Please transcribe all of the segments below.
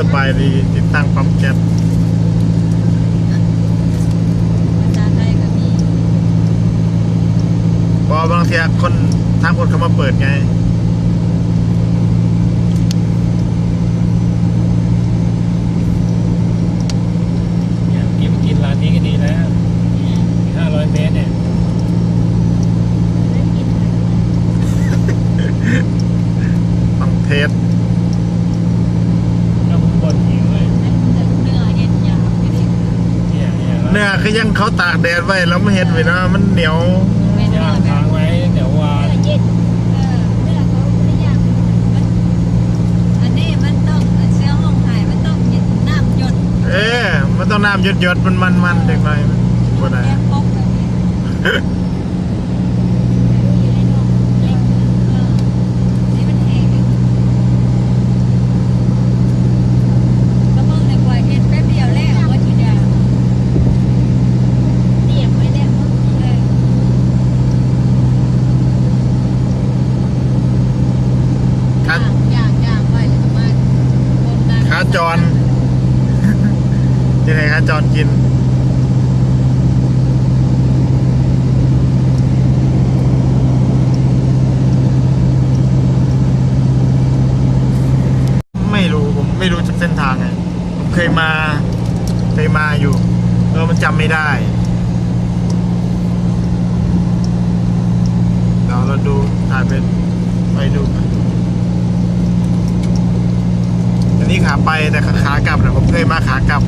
สบายดีติดตั้งปั๊มแก๊สภาษาไทยก็มีเพอบางทีคนทางคนเขามาเปิดไง เนี่ยกินกินร้านนี้ก็ดีแล้วห้าร้อยเมตรเนี่ย ได้กิน ต้องเทส ก็มึงบ่นหิวเลย เนื้อเย็นยาวไม่ได้ เนี่ยเนี่ยเนื้อคือยังเขาตากแดดไว้แล้วไม่เห็ดไว้นะมันเหนียวไม่เนื้ย่าองแบบค้างไว้เดี๋ยววานเนื้อเย็นเออเนื้อเขาไม่ได้ย่างมันอันนี้มันต้องเสื้อห้องถ่ายมันต้องเย็นน้ำหยดเอ๊ะมันต้องน้ำหยดหยดๆมันมันมันๆเด็กหน่อยบ่ได้ แกงปกแบบนี้อยู่ในนมเล็กเออนี่มันแห้งก็มึงในกว่าเห็ดแป๊บเดียวแล้วว่าทีเดียวเตรียมไว้แล้วมึงเออ ขา ย่างย่างไว้แล้วก็มาบนนั้น ขาจรยังไงขาจรกิน ไม่รู้ผมไม่รู้จักเส้นทางไงผมเคยมาเคยมาอยู่เออมันจำไม่ได้เดี๋ยวเราดูถ่ายเป็นไปดูกันอันนี้ ขาไปแต่ขาขากลับนะผมเคยมาขากลับ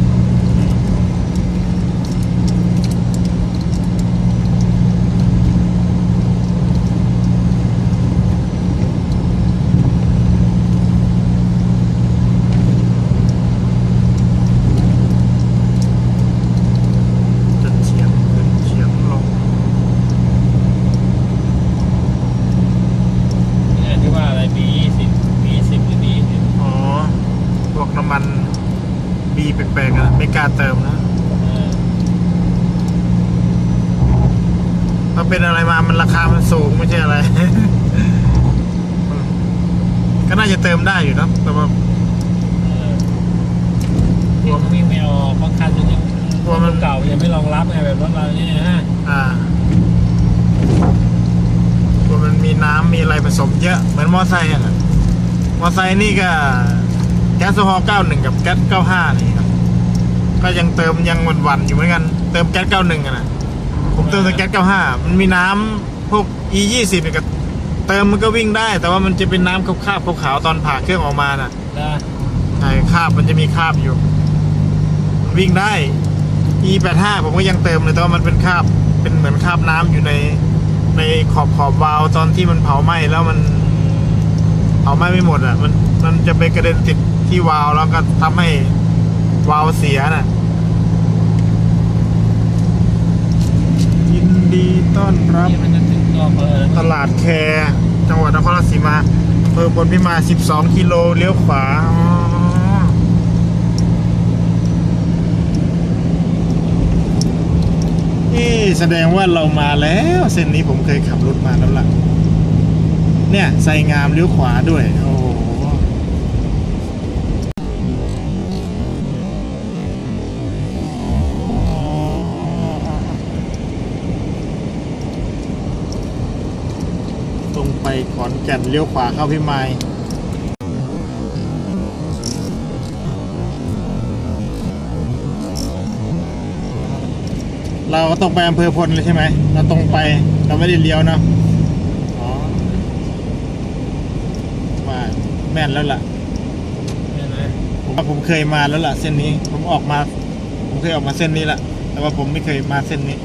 จะเฉียงขึ้นเฉียงลง เนี่ยที่ว่าอะไรบียี่สิบบีสิบหรือบีสิบ อ๋อ พวกน้ำ มันบีแปลกๆอะไม่กล้าเติมนะเออถ้าเป็นอะไรมามันราคามันสูงไม่ใช่อะไร ก็น่าจะเติมได้อยู่นะแต่ว่าเออวิ่งวิ่งไม่ออกบางคันมันยังกลัวมันเก่ายังไม่รองรับไงแบบรถเราเนี่ยนะอ่าตัวมันมีน้ำมีอะไรผสมเยอะเหมือนมอไซค์อะครับมอไซค์นี่ก็แก๊สโซฮอล์91 กับแก๊ส95 นี่ครับ ก็ยังเติมยังหวันๆอยู่เหมือนกัน เติมแก๊ส91กันนะผมเติมแต่แก๊ส95 มันมีน้ำพวก E20 เนี่ยก็เติมมันก็วิ่งได้ แต่ว่ามันจะเป็นน้ำคราบๆขาวๆตอนผ่าเครื่องออกมาน่ะนะใช่คราบมันจะมีคราบอยู่ วิ่งได้ E85 ผมก็ยังเติมเลยแต่ว่ามันเป็นคราบเป็นเหมือนคราบน้ำอยู่ในในขอบขอบวาล์วตอนที่มันเผาไหม้แล้วมัน เผาไหม้ไม่หมดอะ มันมันจะไปกระเด็นติดที่วาล์วแล้วก็ทำให้วาล์วเสียน่ะ ยินดีต้อนรับ นี่มันจะถึงรอบเออตลาดแคร์จังหวัดนครราชสีมาอำเภอพลพิมาย12 กิโลเลี้ยวขวาอ๋อเอ๊ะแสดงว่าเรามาแล้ว เส้นนี้ผมเคยขับรถมาแล้วล่ะ เนี่ยใส่งามเลี้ยวขวาด้วย โอ้โหตรงไปขอนแก่นเลี้ยวขวาเข้าพิมายเราก็ตรงไปอำเภอพลเลยใช่ไหม เราตรงไป เราไม่ได้เลี้ยวเนาะ อ๋อว่า แม่นแล้วล่ะเนี่ยนะผมว่าผมเคยมาแล้วล่ะ เส้นนี้ ผมออกมา ผมเคยออกมาเส้นนี้ละแต่ว่าผมไม่เคยมาเส้นนี้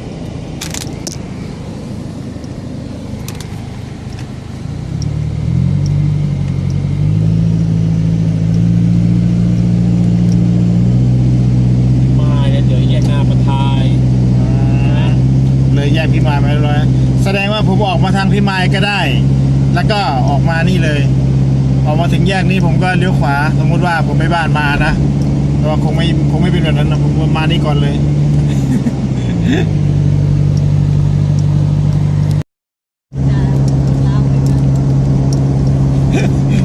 มาเนี่ยเดี๋ยวแยกหน้าประทายเลยแยกพิมายมาเรียบร้อยแสดงว่าผมออกมาทางพิมายก็ได้ แล้วก็ออกมานี่เลย ออกมาถึงแยกนี้ผมก็เลี้ยวขวา สมมุติว่าผมไปบ้านมานะแต่ว่าคงไม่คงไม่เป็นแบบนั้นนะผมมานี่ก่อนเลยจะลาวไปนะ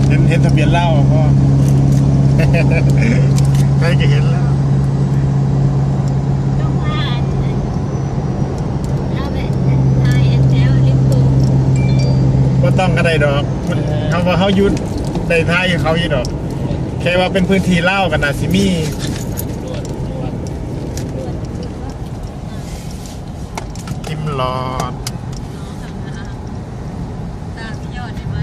เห็นเห็นทะเบียนเหล้าก็ไปใครก็เห็นแล้วต้องว่าเอาแบบไทยแอนแอลลิปปูว่าต้องก็ได้ดอกมันเขาว่าเขาหยุด ได้ท้ายเขาอยู่ดอกแค่ว่าเป็นพื้นที่เล่ากันนะสิมีตรวจตรวจกิมหลอดตามยอดได้ไหม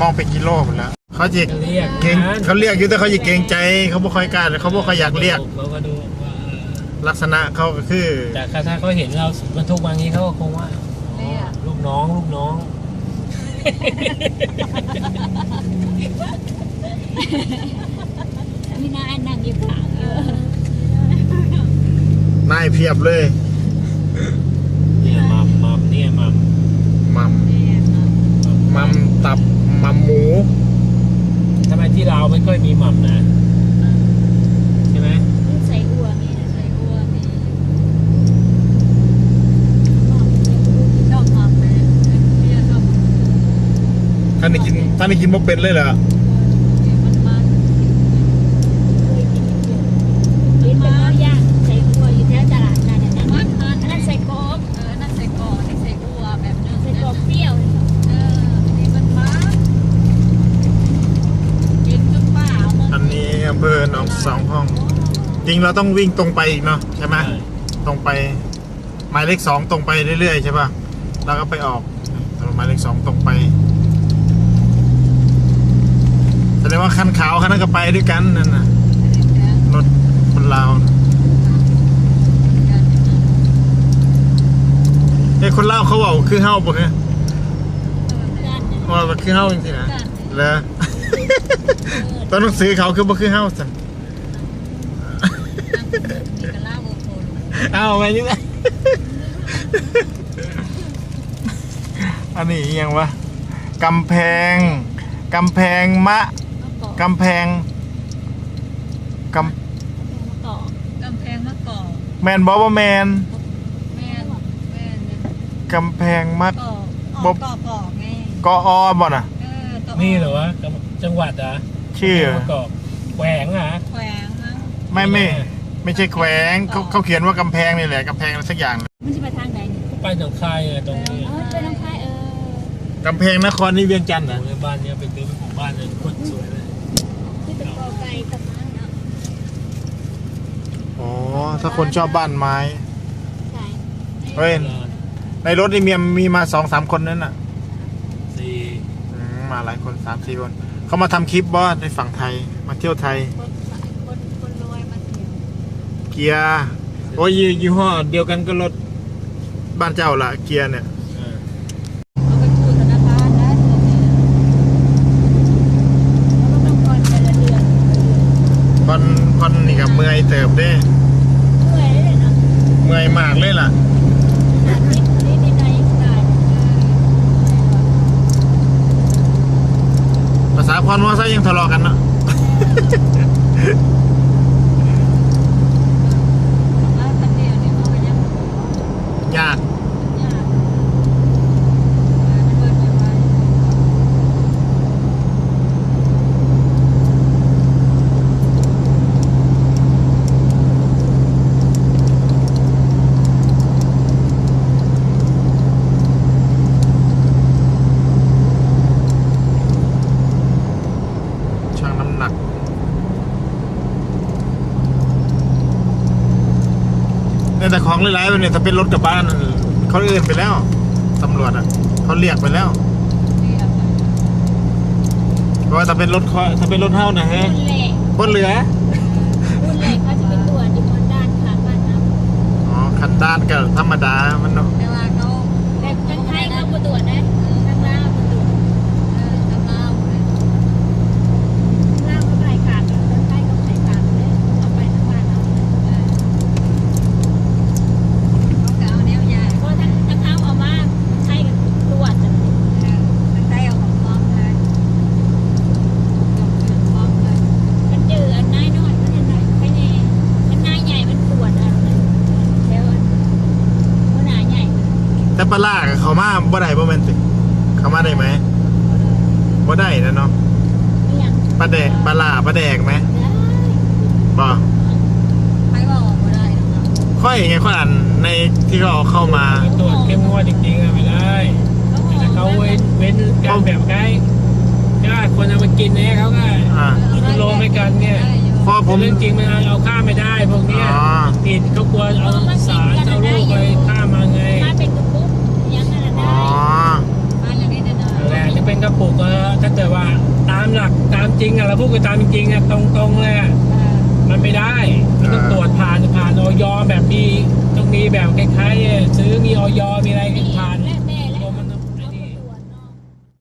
มองเป็นกิโลหมดแล้วเขาจะเรียกเกรงเขาเรียกอยู่แต่เขาจะเกรงใจ เขาไม่ค่อยกล้าเขาไม่ค่อยอยากเรียกเขาก็ดูว่าเออลักษณะเขาก็คือ แต่ถ้าเขาเห็นเราบรรทุกมางี้เขาก็คงว่าอ๋อลูกน้องลูกน้อง มีนายนั่งอยู่ข้างเออนายเพียบเลยเนี่ยมัมมัมเนี่ยมัมมัมเนี่ยนะมัมตับมัมหมูทำไมที่เราวไม่ค่อยมีมัมนะใช่ไหม ใส่อัวนี่นะใส่อัวนี่ดอกหอมเลยเรียกดอก ท่านได้กินท่านได้กินบ่เป็นเลยเหรอมันมันเคยกินอยู่กินเป็นข้าวย่างใส่อัวอยู่แถวตลาดนั่นน่ะมันมันอันนั้นใส่กรอกเออนั่นใส่กรอกนี่ใส่อัวแบบนึงใส่กรอกเปรี้ยวเออนี่มันมันกินจนบ้าเอามาอันนี้อำเภอหนองสองห้อง จริงเราต้องวิ่งตรงไปอีกเนาะใช่ไหมใช่ตรงไปหมายเลขสองตรงไปเรื่อยๆใช่ป่ะแล้วก็ไปออกหมายเลขสองตรงไป แสดงว่าคันขาวคันนั้นก็ไปด้วยกันนั่นน่ะรถคนลาวน่ะเอ้ยคนลาวเขาบอกคือเฮ้าปะเนี่ยว่าว่าคือเฮ้าจริงๆนะเหรอตอนหนังสือเขาคือบ่คือเฮ้าสันเอาไปยังไงอันนี้อิหยังวะกำแพงกำแพงมะ กำแพงกกำแพงมะกอกำแมนบอว่าแมนแม่นแม่นกำแพงมะ กอกบ่กอกกอกไงกออบ่น่ะ เออตนี่เหรอวะจังหวัดเหรอะชื่อ ประกอบแหวงเหรอะ แขวงมั้งไม่ไม่ ไม่ใช่แขวงเขาเขาเขียนว่ากำแพงนี่แหละกำแพงอะไรสักอย่างมันจะไปทางไหนนี่ไปหนองคายอะตรงนี้เออไปน้องคายเออกำแพงนครนี่เวียงจันทร์โอ้นะยบ้านเนี้ยไปซื้อเป็นของบ้านเลยโคตรสวยเลยที่เป็น กอไก่กับม้าเนาะอ๋อ ถ้าคนชอบบ้านไม้ ใช่เฮ้ย ในรถนี่มีมีมาสองสามคนนั่นน่ะสี่อืมมาหลายคนสามสี่คน เขามาทำคลิปบอสในฝั่งไทย มาเที่ยวไทย คนคนคนรวยมาเที่ยวเกียร์ โอ้ยยี่ยี่ห้อเดียวกันก็รถบ้านเจ้าละเกียร์เนี่ย เออ เอาไปกู้ธนาคารนะตรงนี้แล้วก็ต้องผ่อนแต่ละเดือนแต่ละเดือน ค อนคอนนี่กับเมื่อยเติบเด้เมื่อยเลยเนาะเมื่อยมากเลยล่ะขนาดนิดนิดนิดหน่อยได้ภาษาพรมอไซค์ยังทะเลาะกันเนาะ แล้วคันเดียวเนี่ยเขาก็ยัง ยาก ยากมันเบิดไปไว้ ช่างน้ำหนัก เนี่ยแต่ของหลายๆแบบเนี่ยถ้าเป็นรถกลับบ้านเขาเอื่นไปแล้วตำรวจอะเขาเรียกไปแล้วเรียบเพราะว่าถ้าเป็นรถเขาถ้าเป็นรถเท่านะฮะรุ่นแรกบนเหลือรุ่นแรกเขาจะเป็นตัวอยู่บนด้านขาบ้านนะอ๋อคันด้านก็ธรรมดามันเนาะแต่ว่าเขาแต่ทางไทยเขาประตรวจนะทางลาวประตรวจเออทางลาวเลยลาวก็ไปขาดทางไทยก็ไปขาดเลยเอาไปทางบ้านเราเออเขาก็เอาแนวใหญ่เพราะทางทางเขาเอามาไทยก็ตรวจจังเออทางไทยเอาของปลอมเลยเอาของปลอมเลย มันเจออันนายน้อยมันอันนายไปแน่อันนายใหญ่มันปวดอะไรแถวอันหัวหน้าใหญ่ แต่ปลาล่ากับ เขามาบ่ได้บ่แม่นติเขามาได้ไหมบ่ได้นะเนาะไม่ยังบปลาแดกปลาหลาปลาแดกไหมได้บอกใครบอกไม่ได้หรอกนะค่อยไงค่อยอ่านในที่เขาเอาเข้ามาตรวจเข้มงวดจริงๆอะไม่ได้แต่ถ้าเขาเว้นเว้นกันแบบใกล้ญาติคนเอามากินเนี่ยเขาก็อ่าอนุโลมให้กันเนี่ยได้อยู่เพราะผมเรื่องจริงมันเอาข้ามไม่ได้พวกเนี้ยอ๋อผิดเขากลัวเอาสารเอาลูกไปข้า ริงอะตรงๆเลยอะมันไม่ได้ มันต้องตรวจผ่านผ่านออยแบบมีต้องมีแบบคล้ายๆซื้อมีออยมีอะไรผ่าน